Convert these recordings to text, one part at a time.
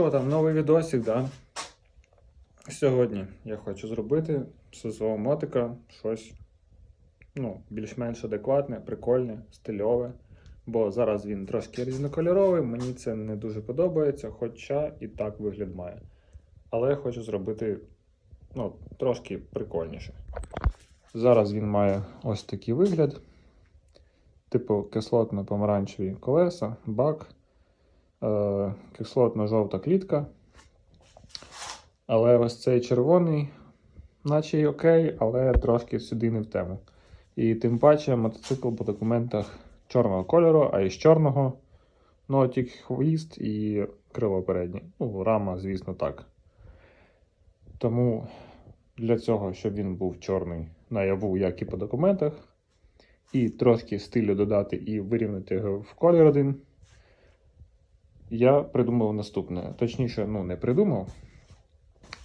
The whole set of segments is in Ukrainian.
Що там, новий відосик, да? Сьогодні я хочу зробити свого мотика щось ну, більш-менш адекватне, прикольне, стильове. Бо зараз він трошки різнокольоровий, мені це не дуже подобається, хоча і так вигляд має. Але я хочу зробити ну, трошки прикольніше. Зараз він має ось такий вигляд. Типу кислотно-помаранчеві колеса, бак, е- кислотно-жовта клітка. Але ось цей червоний, наче й окей, але трошки сюди не в тему. І тим паче мотоцикл по документах чорного кольору, а із чорного ну, тільки хвіст і крило переднє. Ну, рама, звісно, так. Тому для цього, щоб він був чорний наяву, як і по документах, і трошки стилю додати і вирівняти його в колір один, я придумав наступне. Точніше, ну, не придумав,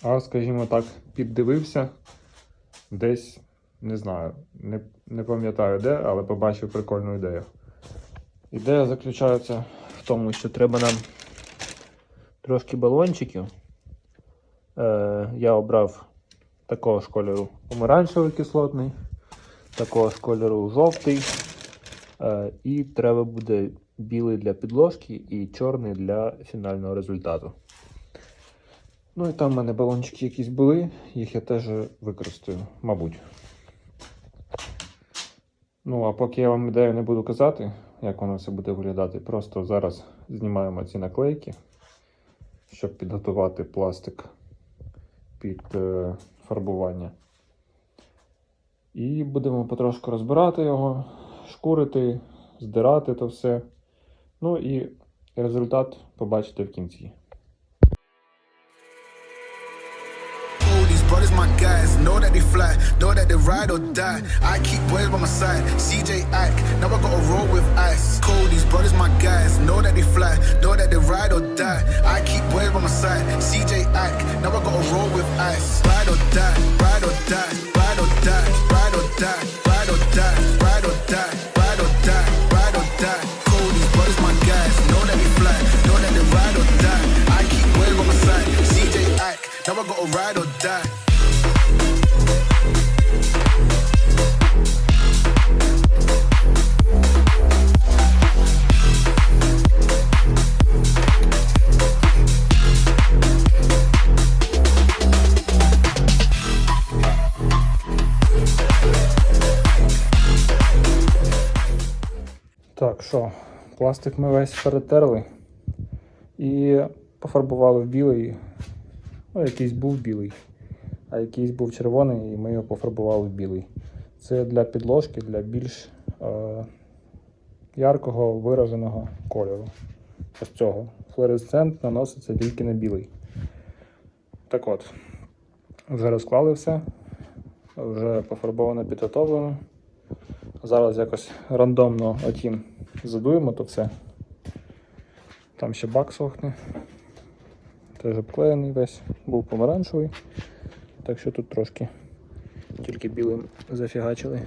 а, скажімо так, піддивився десь, не знаю, не, не пам'ятаю де, але побачив прикольну ідею. Ідея заключається в тому, що треба нам трошки балончиків. Е, я обрав такого ж кольору помаранчевий кислотний, такого ж кольору жовтий. Е, і треба буде білий для підложки і чорний для фінального результату. Ну і там в мене балончики якісь були, їх я теж використаю, мабуть. Ну, а поки я вам ідею не буду казати, як воно все буде виглядати, просто зараз знімаємо ці наклейки, щоб підготувати пластик під е, фарбування. І будемо потрошку розбирати його, шкурити, здирати то все. Ну і результат побачите в кінці. All these brothers, my guys, know that they fly, know that they ride or die. I keep boys by my side, CJ Ack, now I gotta roll with ice. Cold, these brothers, my guys, know that they fly, know that they ride or die. I keep boys by my side, CJ Ack, now I gotta roll with ice. Ride or die, ride or die, ride or die, ride or die, ride or die, Що, пластик ми весь перетерли і пофарбували в білий. Ну, якийсь був білий, а якийсь був червоний, і ми його пофарбували в білий. Це для підложки, для більш е, яркого вираженого кольору. Ось цього. Флуоресцент наноситься тільки на білий. Так от, вже розклали все, вже пофарбовано, підготовлено. Зараз якось рандомно отім задуємо то все. Там ще бак сохне. Теж обклеєний весь, був помаранчевий. Так що тут трошки тільки білим зафігачили.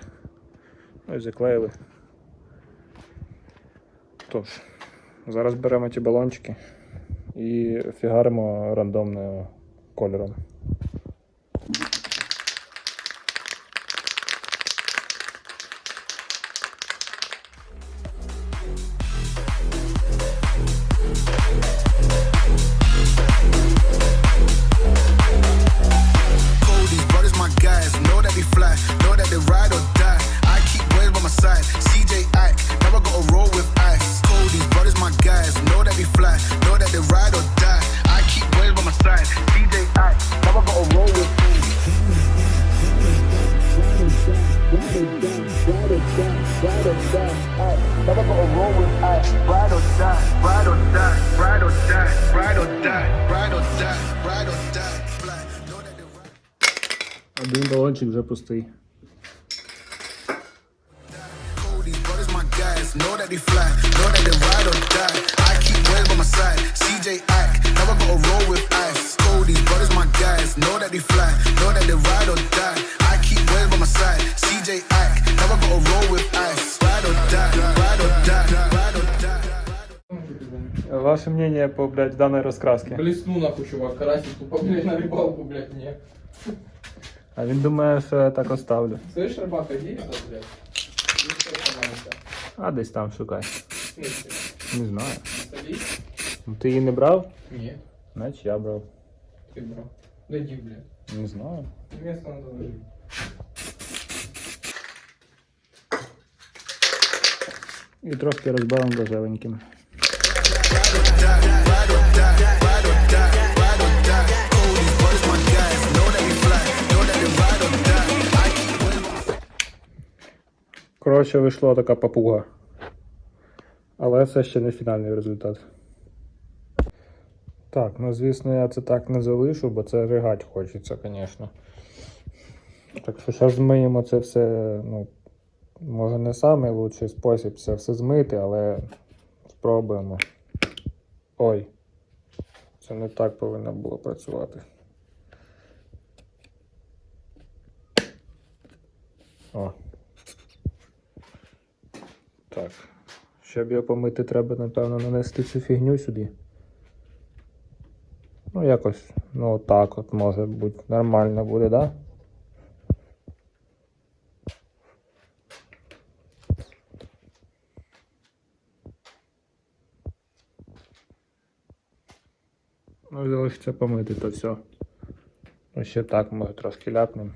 Ну і заклеїли. Тож, зараз беремо ті балончики і фігаримо рандомно кольором. They fly, know that they ride or die. I keep boys by my side, CJ Ack, now I gotta roll with ice. These brothers, my guys, know that they fly, know that they ride or die. I keep boys by my side, CJ Ack, now I gotta roll with ice. Now I gotta roll with ice. Ride or die, ride or die, ride or die, ride or die, ride or die, ride or die. Ride. Один балончик вже пустий. Cold, these brothers, my guys, know that they fly, know that they ride or die. I keep boys by my side, CJ Ack, now I gotta roll with ice. Cold, these brothers, my guys, know that they fly, know that they ride or die. I keep boys by my side, CJ Ack, now I gotta roll with ice. Ride or die, ride or die, ride or die. ваше мнение по, блядь, данной раскраске? Блесну нахуй, чувак, карасик тупо, блядь, на рыбалку, блядь, мне. А він думає, що я так оставлю. Слышь, рыбалка, где это, блядь? Ну, что это маленькая? А десь там шукай. В смысле? Не знаю. Садись? Ну, Ти її не брав? Нет, Значить я брав. ты брал. Дойди, блядь. Не знаю. Место надо ложить. І трошки розбавимо дожевеньким. Коротше, вийшла така папуга. Але це ще не фінальний результат. Так, ну звісно, я це так не залишу, бо це ригать хочеться, звісно. Так що зараз змиємо це все, ну, може не найкращий спосіб це все змити, але спробуємо. Ой, це не так повинно було працювати. О. Так. Щоб його помити, треба, напевно, нанести цю фігню сюди. Ну, якось, ну отак от може бути. Нормально буде, да? Ну, залишиться помити, то все. Ну, ще так, може трошки ляпнемо.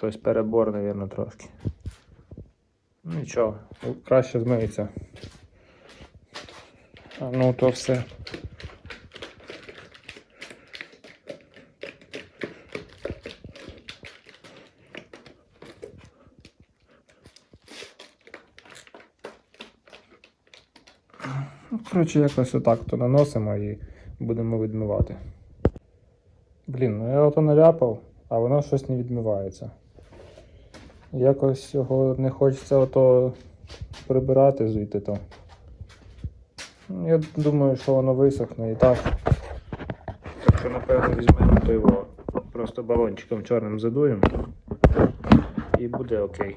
Щось перебор, напевно, трошки. Нічого, краще змиється. А ну то все. Ну, Коротше, якось отак то наносимо і будемо відмивати. Блін, ну я ото наляпав, а воно щось не відмивається. Якось його не хочеться ото прибирати звідти то. Ну, Я думаю, що воно висохне і так. Так що, напевно, візьмемо то його просто балончиком чорним задуємо. І буде окей.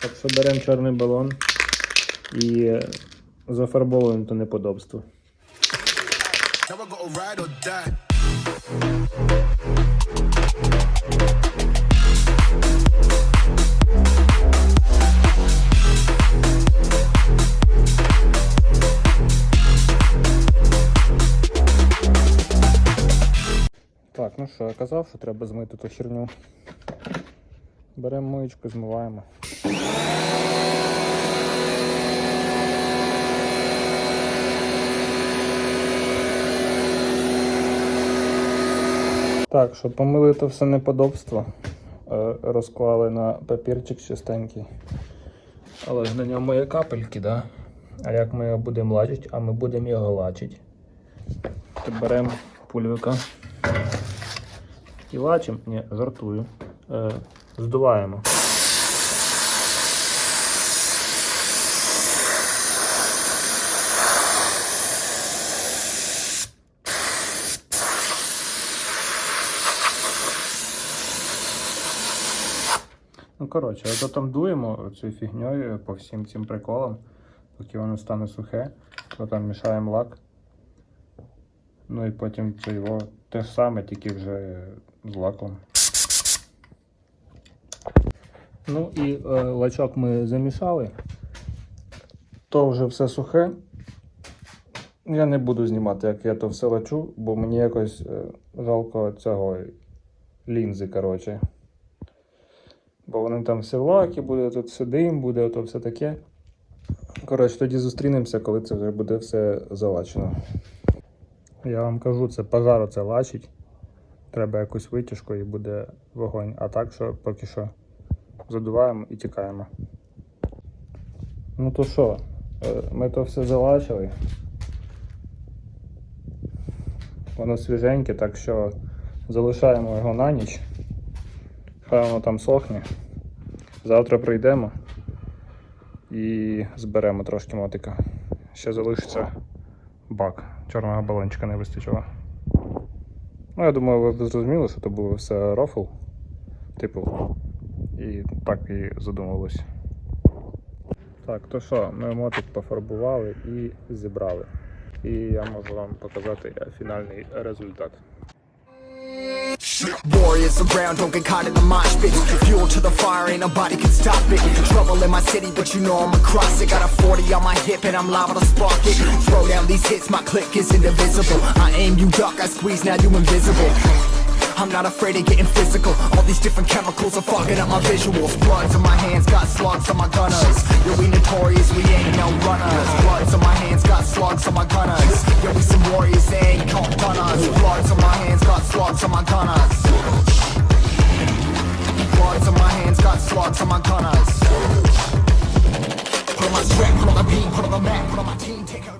Так що беремо чорний балон і е, зафарбовуємо то неподобство. Що, я казав, що треба змити ту херню. Беремо миючку, змиваємо. Так, щоб помили то все неподобство, е, розклали на папірчик чистенький. Але ж на ньому є капельки, да? А як ми його будемо лачити? А ми будемо його лачити. Беремо пульвика. І лачим, ні, жартую. Е, здуваємо. Ну, коротше, ото там дуємо цією фігньою по всім цим приколам, поки воно стане сухе, то там мішаємо лак. Ну і потім це його те саме, тільки вже з лаком. Ну і е, лачок ми замішали. То вже все сухе. Я не буду знімати, як я то все лачу, бо мені якось е, жалко цього лінзи, коротше. Бо вони там все в лакі, буде тут все дим, буде то все таке. Коротше, тоді зустрінемося, коли це вже буде все залачено. Я вам кажу, це пожару це лачить. Треба якусь витяжку і буде вогонь. А так що поки що задуваємо і тікаємо. Ну то що, е, ми то все залачили. Воно свіженьке, так що залишаємо його на ніч. Хай воно там сохне. Завтра прийдемо і зберемо трошки мотика. Ще залишиться бак. Чорного балончика не вистачило. Ну, я думаю, ви зрозуміли, що це було все рофл. Типу. І так і задумалось. Так, то що, ми мотик пофарбували і зібрали. І я можу вам показати фінальний результат. Warriors around, don't get caught in the mosh pit. Fuel to the fire, ain't nobody can stop it. Trouble in my city, but you know I'm across it. Got a 40 on my hip, and I'm liable to spark it. Throw down these hits, my click is indivisible. I aim, you duck, I squeeze, now you invisible. I'm not afraid of getting physical. All these different chemicals are fucking up my visuals. Bloods on my hands, got slugs on my gunners. Yo, we notorious, we ain't no runners. Bloods on my slugs on my gunners. Yeah, we some warriors and cop gunners. Bloods on my hands, got slugs on my gunners. Bloods on my hands, got slugs on my gunners. Put on my strap, put on the beat, put on the map, put on my team, take a